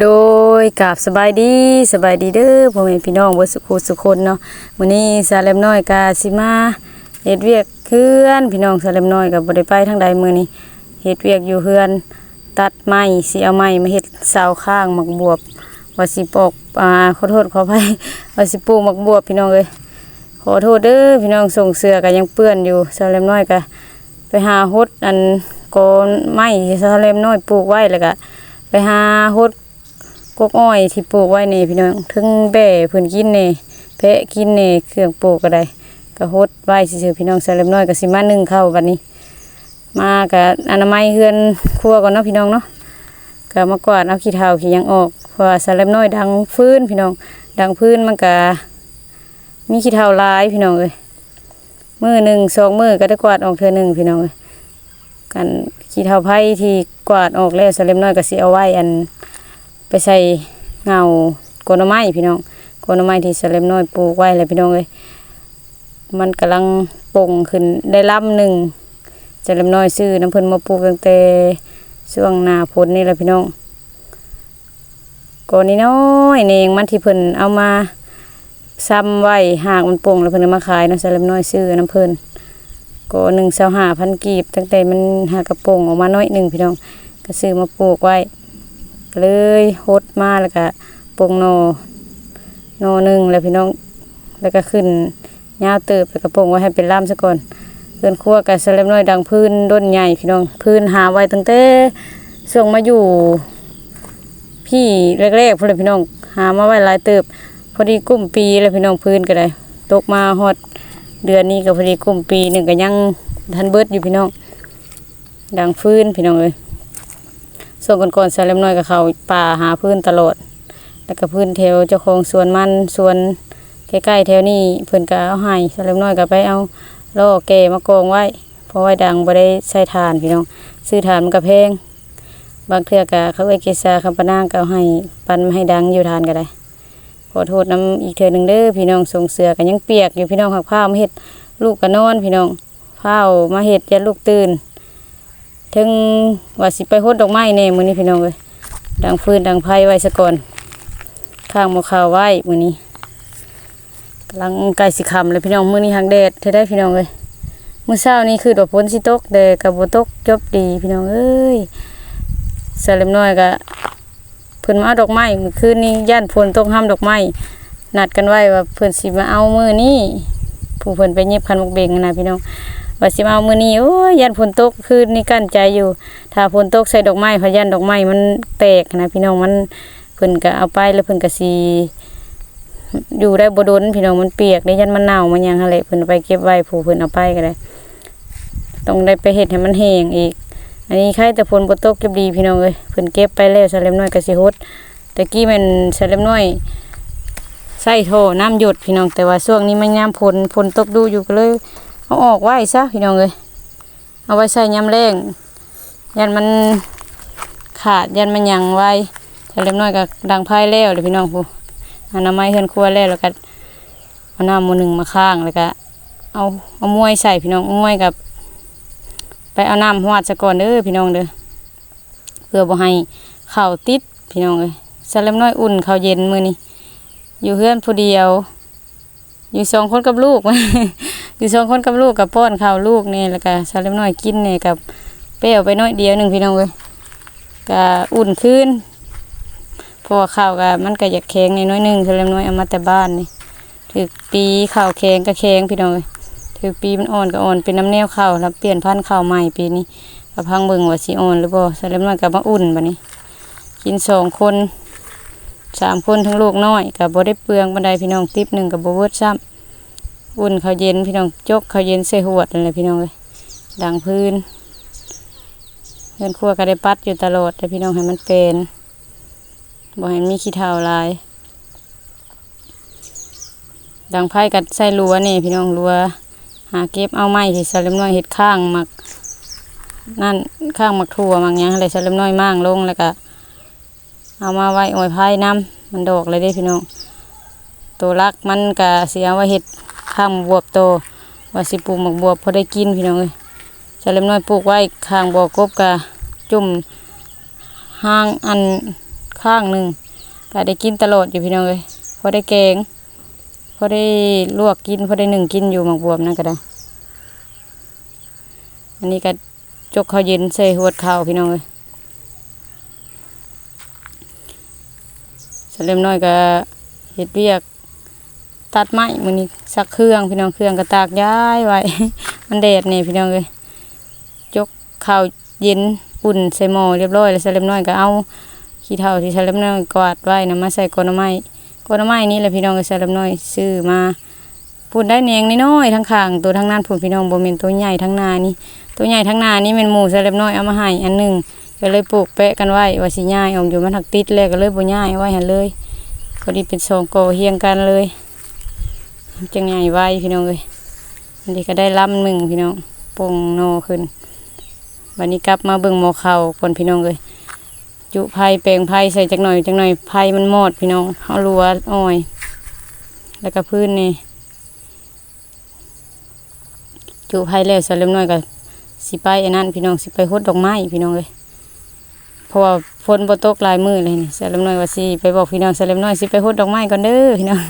โดยกับสบายดีสบายดีเด้อพ่อแม่พี่น้องบ่สุขสุขคนเนาะมื้อนี้สาเลมน้อยกาสิมาเฮ็ดเวียกเฮือนพี่น้องสาเลมน้อยก็บ่ได้ไปทางใดมื้อนี้เฮ็ดเวียกอยู่เฮือน ตัดไม้สิเอาไม้มาเฮ็ดเสาข้างหมักบวบว่าสิปอกอ่าขอโทษขออภัยว่าสิปลูกหมักบวบพี่น้องเอ้ยขอโทษเด้อพี่น้องส่งเสื้อก็ยังเปื้อนอยู่สาเลมน้อยก็ไปหาฮดอันโกนไม้ที่สาเลมน้อยปลูกไว้แล้วก็ไปหาฮด กกอ้อยที่ปลูกไว้นี่พี่น้องถึงแบ่เพิ่นกินเนี่แพะกินเนี่เครื่องปลูกก็ได้ก็ฮดไว้ซื่อๆพี่น้องใส่เล็บน้อยก็สิมาหนึ่งเข้าวบัดนี้ มากับอนามัยเฮือนครัวก่อนเนาะพี่น้องเนาะก็มากวาดเอาขี้เถ้าขี้ยังออกเพราะว่าใส่เล็บน้อยดังพื้นพี่น้อง ดังพื้นมันก็มีขี้เถ้าลายพี่น้องเอ้ยมือหนึ่งสองมือก็ได้กวาดออกเทื่อหนึ่งพี่น้องเอ้ยกันขี้เถ้าไผ่ที่กวาดออกแล้วใส่เล็บน้อยก็สิเอาไว้อัน ไปใส่เงาโกนไม้พี่น้องโกนไม้ที่สเลมน้อยปลูกไว้เลยพี่น้องเอ้ยมันกำลังป่งขึ้นได้ลำหนึ่งสเลมน้อยซื้อน้ำเพิ่นมาปลูกตั้งแต่ช่วงหน้าฝนนี่แหละพี่น้องกนนี้น้อยเองมันที่เพิ่นเอามาซ้ำไว้หากมันป่งแล้วเพิ่นมาขายเนาะสเลมน้อยซื้อน้ำเพิ่นก็หนึ่งเสาหาพันกีบ ตั้งแต่มันหากระโป่งออกมาน้อยหนึ่งพี่น้องก็ซื้อมาปลูกไว้ เลยฮดมาแล้วก็ปงโนโนหนึ่งแล้วพี่น้องแล้วก็ขึ้นยาวเติบแล้วก็ปงไว้ให้เป็นล่ามซะก่อนเพื่อนครัวกับสแลมน้อยดังพื้นด้นใหญ่พี่น้องพื้นหาไว้ตั้งแต่ส่งมาอยู่ พี่แรกๆพุ่นเลยพี่น้องหามาไว้หลายเติบ พอดีกุ้มปีแล้วพี่น้องพื้นก็ได้ตกมาฮอดเดือนนี้ก็พอดีกุ้มปีหนึ่งก็ยังทันเบิดอยู่พี่น้องดังพื้นพี่น้องเลย ส่วนก่อนๆสาเลมน้อยกับเขาป่าหาพื้นตลอด แล้วก็พื้นแถวเจ้าของสวนมันสวนใกล้ๆแถวนี้เพิ่นก็เอาให้สาเลมน้อยก็ไปเอาล่อแก่มากองไว้ เพราะไว้ดังบ่ได้ใช้ทานพี่น้องซื้อทานมันก็แพงบางเทื่อก็เขาเอ้ยเกษาคำปนางก็เอาให้ปันมาให้ดังอยู่ทานก็ได้ขอโทษน้ำอีกเทื่อหนึ่งเด้อพี่น้องส่งเสือกันยังเปียกอยู่พี่น้องหักผ้ามาเฮ็ดลูกก็นอนพี่น้องผ้ามาเฮ็ดยันลูกตื่น ถึงว่าสิไปโฮดดอกไม้แน่มื้อนี้พี่น้องเอ้ยดังฟืนดังไฟไว้ซะก่อนข้างหมอข้าวไว้มื้อนี้กำลังใกล้สิค่ำเลยพี่น้องมื้อนี้หางแดดเท่ได้พี่น้องเอ้ยมื้อเช้านี้คือดอกฝนสิตกแต่ก็บ่ตกจบดีพี่น้องเอ้ยสาเล็มน้อยก็เพิ่นมาเอาดอกไม้มื้อคืนนี้ย่านฝนตกห้ามดอกไม้นัดกันไว้ว่าเพิ่นสิมาเอามื้อนี้ผู้เพิ่นไปเย็บคันบกเบงนั่นนะพี่น้อง ว่าสิมาเอามื้อนี้โอ้ยยันฝนตกคืนนี่กั้นใจอยู่ ถ้าฝนตกใส่ดอกไม้พยันดอกไม้มันแตกนะพี่น้องมันเพิ่นก็เอาไปแล้วเพิ่นก็สิอยู่ได้บ่ดนพี่น้องมันเปียกได้ยันมันเน่ามันยังหั่นแหละเพิ่นไปเก็บไว้ผู้เพิ่นเอาไปก็ได้ต้องได้ไปเฮ็ดให้มันแห้งอีก อันนี้ใครแต่ฝนบ่ตกเก็บดีพี่น้องเอ้ยเพิ่นเก็บไปแล้วสะเล็มน้อยก็สิฮดตะกี้มันสะเล็มน้อยใส่โถน้ำหยดพี่น้องแต่ว่าช่วงนี้มันยามฝนฝนตกดูอยู่ก็เลย เอาออกไว้ซะพี่น้องเลยเอาไว้ใส่ยำแรงยันมันขาดยันมันหยังไว้แต่เล็กน้อยก็ดังไพ่แล้วเลยพี่น้องผู้อนามัยเฮือนครัวแล้วแล้วก็เอาน้ำหมูหนึ่งมาข้างแล้วก็เอาเอามวยใส่พี่น้องมวยกับไปเอาน้ำหวาดซะก่อนเด้อพี่น้องเด้อเพื่อบ่ให้ข้าวติดพี่น้องเลยสลัมน้อยอุ่นข้าวเย็นมื้อนี้อยู่เฮือนผู้เดียว อยู่สองคนกับลูก อยู่สองคนกับลูกกับป้อนข้าวลูกนี่แล้วก็สาเล็มน้อยกินนี่กับเปรี้ยวไปน้อยเดียวหนึ่งพี่น้องเลยก็อุ่นขึ้นเพอข้าวก็มันก็อยากแข็งในน้อยหนึ่งสาเล็มน้อยเอามาแต่บ้านนี่ถือปีข้าวแข็งก็แข็งพี่น้องเลยถือปีมันอ่อนก็อ่อนเป็นน้ำแนวข้าวแล้วเปลี่ยนพันธุ์ข้าวใหม่ปีนี้ก็พังเบิ่งว่าสิอ่อนหรือบ่าสาเล็มน้อยก็มาอุ่นบัดนี้ กินสองคน สามคนทั้งลูกน้อยกับบ่ได้เปลืองบันไดพี่น้องติ๊บหนึ่งกับบ่เวิร์ดซ้ำอุ่นข้าวเย็นพี่น้องจกข้าวเย็นใส่หวดนั่นแหละพี่น้องเลยดังพื้นเพื่อนครัวก็ได้ปัดอยู่ตลอดแต่พี่น้องให้มันเป็นบ่ให้มีขี้เถ้าลาย ดังไพ่กัดใส่รัวนี่พี่น้องรัวหาเก็บเอาไม้ที่สลัมน้อยเห็ดข้างหมักนั่นข้างหมักถั่วมักยังอะไรสลัมน้อยมั่งลงแล้วก็ เอามาไว้อวยไพ่น้ำมันดอกเลยด้พี่น้องตัวรักมันก็เสียว่าเห็ดข้างบวบโตว่าสิปลูกหมักบวบพอได้กินพี่น้องเอ้ยจะเล็มน้อยปลูกไว้ข้างบ่อกบกะจุ่มห้างอันข้างหนึ่งก็ได้กินตลอดอยู่พี่น้องเลยพอได้แกงพอได้ลวกกินพอได้หนึ่งกินอยู่หมักบวบนั่นก็ได้ อันนี้ก็จกข้าวเย็นใส่หัวข้าวพี่น้องเลย เลมน้อยก็เฮ็ดเวียก ตัดไม้มือนี้ซักเครื่องพี่น้องเครื่องก็ตากย้ายไว้ มันแดดนี่พี่น้องเลยจกข้าวเย็นอุ่นใส่หม้อเรียบร้อยแล้วสเลมน้อยก็เอาขี้เถ้าที่สเลมน้อยกวาดไว้นะมาใส่ก้อนไม้ก้อนไม้นี่แหละพี่น้องก็สเลมน้อยซื้อมาพูดได้เนียงน้อยๆทั้งข้างตัวทั้งนั้นพูดพี่น้องบ่แม่นตัวใหญ่ทั้งนานี่ตัวใหญ่ทั้งนานี่เป็นหมูสเลมน้อยเอามาให้อันหนึง ก็เลยปลูกแปะกันไว้ว่าสิย้ายออกอยู่มันหักติดแล้วก็เลยบ่ย้ายไว้หันเลย ก็ดีเป็นสองโกเฮียงกันเลยจังใหญ่ไว้พี่น้องเลยอันนี้ก็ได้ลำหนึ่งพี่น้องปงโนขึ้นวันนี้กลับมาเบิ่งหมอเข่าก่อนพี่น้องเลยจุไผ่แปลงไผ่ใส่จักหน่อยจักหน่อยไผ่มันหมดพี่น้องเอารัวอ้อย แล้วก็พื้นนี่จุไผ่แล้วใส่เล็มน้อยก็สิไปอันนั้นพี่น้องสิไปหดดอกไม้พี่น้องเลย เพราะว่าฝนบ่ตกหลายมือเลยนี่ใส่เลมน้อยว่าสิไปบอกพี่น้องใส่เลมน้อยสิไปหดดอกไม้ก่อนเด้อพี่น้อง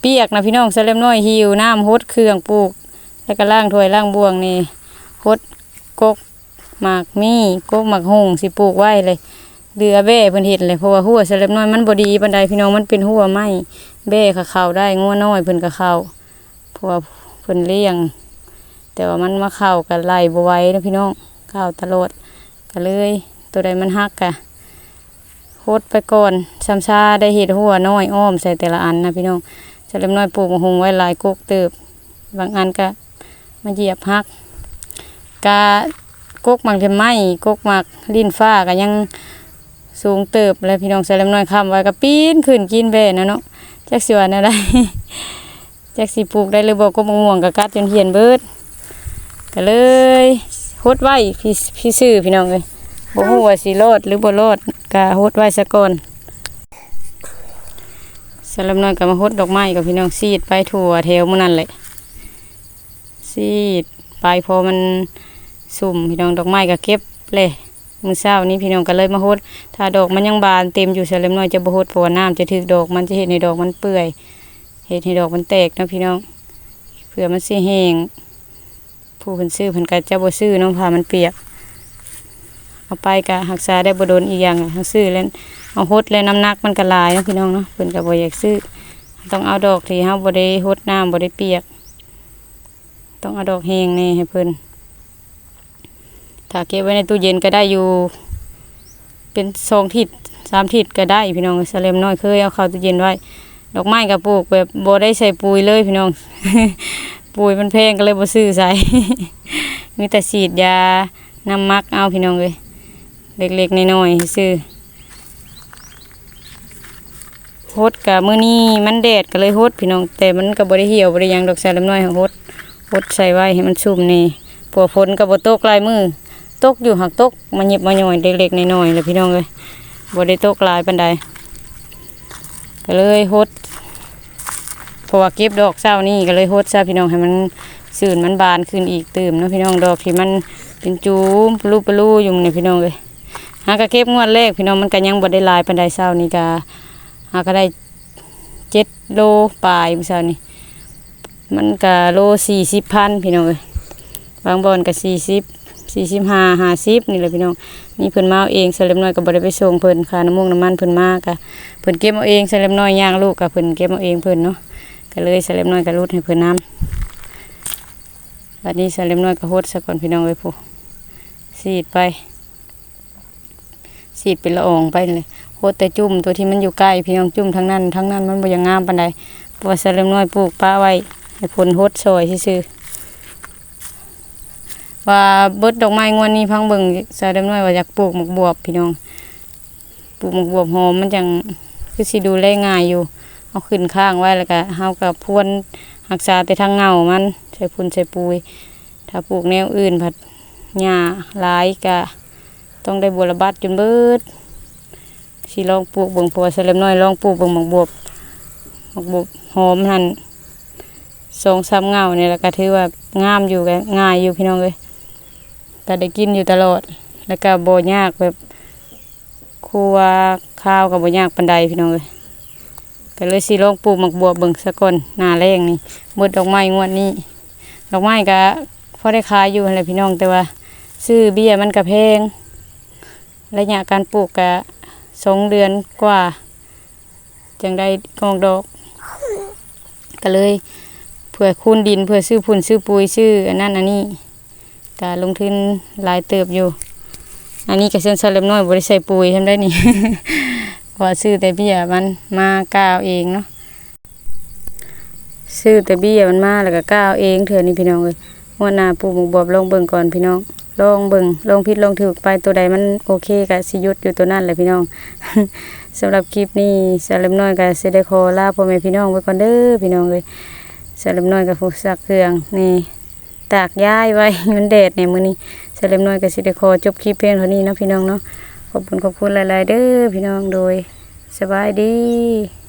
เปียกนะพี่น้องเสลมน้อยหิวน้ำฮดเครื่องปลูก แล้วก็ล่างถ้วยล่างบวงนี่ฮดกกหมากมีกกหมากหงสิปลูกไว้เลยเดือแบ่เพิ่นเห็ดเลยเพราะว่าหัวเสลมน้อยมันบ่ดีปานใดพี่น้องมันเป็นหัวไม้แบ่ก็เข้าได้งัวน้อยเพิ่นก็เข้าเพราะว่าเพิ่นเลี้ยง แต่ว่ามันมาเข้ากันไล่บ่ไว้นะพี่น้องเข้าตลอดก็เลย ตัวใดมันฮักกะฮดไปก่อนซ้ำซาได้เห็ดหัวน้อยอ้อมใส่แต่ละอันนะพี่น้องจะเล็มน้อยปลูกมะฮุงไว้หลายกุกเติบบางอันก็มาเหยียบหักกากกหมักจะไหมกกหมักลิ้นฟ้าก็ยังสูงเติบแล้วพี่น้องใส่เล็มน้อยคำไว้ก็ปีนขึ้นกินแบ่นะเนาะจักสิว่าแนวใดจักสิปลูกได้หรือบ่กกมะม่วงก็กัดจนเหียนเบิดก็เลยฮดไว้พี่พี่ซื้อพี่น้องเลย บ่ฮู้ว่าสิรอดหรือบ่รอดก็ฮดไว้ซะก่อนสลับน้อยกับมาฮดดอกไม้กับพี่น้องซีดไปทั่วแถวมื้นั่นแหละซีดไปพอมันสุ่มพี่น้องดอกไม้ก็เก็บเลยมื้อเช้านี้พี่น้องก็เลยมาฮดถ้าดอกมันยังบานเต็มอยู่สลับน้อยจะบ่ฮดเพราะว่าน้ำจะถึกดอกมันจะเห็นในดอกมันเปื่อยเห็นให้ดอกมันแตกนะพี่น้องเผื่อมันสิแห้งผู้เพิ่นซื้อเพิ่นก็จะบ่ซื้อเน้องผ้ามันเปียก เอาไปก็รักษาได้บ่โดนอีกอย่างอะทั้งซื้อแล้วเอาฮดและน้ำหนักมันก็ลายนะพี่น้องเนาะเพิ่นก็บ่อยากซื้อ ต้องเอาดอกที่เฮาบ่ได้ฮดน้ำบ่ได้เปียก ต้องเอาดอกแห้งนี่ให้เพิ่นถ้าเก็บไว้ในตู้เย็นก็ได้อยู่ เป็นสองทิศสามทิศก็ได้พี่น้องสเลมน้อยเคยเอาเข้าตู้เย็นไว้ ดอกไม้ก็ปลูกแบบบ่ได้ใส่ปุ๋ยเลยพี่น้อง ปุ๋ยมันแพงก็เลยบ่ซื้อใส่มีแต่ฉีดยาน้ำมักเอาพี่น้องเลย เล็กๆน้อยๆซื้อโฮดกะมื้อนี้มันแดดก็เลยโฮดพี่น้องแต่มันก็บ่ได้เหี่ยวบ่ได้ยังดอกใส่ลำน้อยโฮดโฮดใส่ไว้ให้มันชุ่มนี่พวกฝนก็บ่ตกลายมือตกอยู่หักตกมาหยิบมาหน่อยเล็กๆน้อยๆเลยพี่น้องเอ้ยบ่ได้ตกลายปานใดก็เลยโฮดเพราะว่าเก็บดอกเช้านี่ก็เลยโฮดซะพี่น้องให้มันสื่นมันบานขึ้นอีกตื่มเนาะพี่น้องดอกที่มันเป็นจูมปลูปลูอยู่นี่พี่น้องเอ้ย หากะเก็บงวดแรกพี่น้องมันก็ยังบ่ได้ลายปานใดเช้านี่ก็หาก็ได้เจ็ดโลปลายเมื่อเช้านี้มันก็โลสี่สิบพันพี่น้องเอ้ยบางบอนก็สี่สิบสี่สิบห้าห้าสิบนี่แหละพี่น้องนี่เพิ่นมาเอาเองสเล็มน้อยก็บ่ได้ไปส่งเพิ่นค่าน้ำมูกน้ำมันเพิ่นมากะเพิ่นเก็บเอาเองสเล็มน้อยย่างลูกกับเพิ่นเก็บเอาเองเพิ่นเนาะก็เลยสเล็มน้อยก็รูดให้เพิ่นน้ำบัดนี้สเล็มน้อยก็โฮดซะก่อนพี่น้องเอ้ยผู้สีดไป สีดเป็นละอองไปเลยโคตรแต่จุ่มตัวที่มันอยู่ใกล้พี่น้องจุ่มทั้งนั้นทั้งนั้นมันบ่อยังงามปานใดเพราะว่าสะเล็มน้อยปลูกป้าไว้ให้ผลฮดซอยซื่อว่าเบิดดอกไม้งวนนี้พังเบิ่งสะเล็มน้อยว่าอยากปลูกหมกบวบพี่น้องปลูกหมกบวบหอมมันจังคือสิดูแลง่ายอยู่เอาขึ้นข้างไว้แล้วก็เฮากับพวนรักษาแต่ทางเงามันใส่พุ่นใส่ปุยถ้าปลูกแนวอื่นผัดหญ้าหลายก็ ต้องได้บัวระบัดจนเบิดสิลองปลูกเบิ่งพราะว่าสลมน้อยลองปลูกเบิ่งหมกบวบหมกบวบหอมหันสองสามเงาเนี่ยแหละก็ถือว่างามอยู่ก็ง่ายอยู่พี่น้องเลยก็ได้กินอยู่ตลอด แล้วก็บ่ยากแบบครัวข้าวก็บ่ยากปานใดพี่น้องเอ้ยก็เลยสิลองปลูกหมกบัวเบิ่งซะก่อนหน้าแรงนี่หมดดอกไม้งวดนี้ดอกไม้ก็พอได้ขายอยู่หั่นแหละพี่น้องแต่ว่า ซื้อเบี้ยมันก็แพง ระยะการปลูกก็สองเดือนกว่า จังได้กองดอก ก็เลยเพื่อคูนดินเพื่อซื้อพุ่นซื้อปุ๋ยซื้ออันนั้นอันนี้ก็ลงทุนหลายเติบอยู่ อันนี้ก็เส้นสลับน้อยบริใส่ปุ๋ยทำได้นี่พราะว่าซื้อแต่เบี้ยมันมากาวเองเนาะซื้อแต่เบี้ยมันมาแล้วก็กาวเองเถื่อนี่พี่น้องเลยวันหน้าปลูกหมูบอบลองเบิ่งก่อนพี่น้อง ลองเบิ่งลองพิดลองถูกไปตัวใดมันโอเคก็สิหยุดอยู่ตัวนั้นแหละพี่น้องสำหรับคลิปนี้สลับน้อยก็สิได้ขอลาพ่อแม่พี่น้องไว้ก่อนเด้อพี่น้องเลยสลับน้อยก็ฟูกซักเครื่องนี่ตากย้ายไว้มันแดดเนี่ยมื้อนี้สลับน้อยก็สิได้ขอจบคลิปเพียงเท่านี้เนาะพี่น้องเนาะขอบคุณขอบคุณหลาย ๆ เด้อพี่น้องโดยสบายดี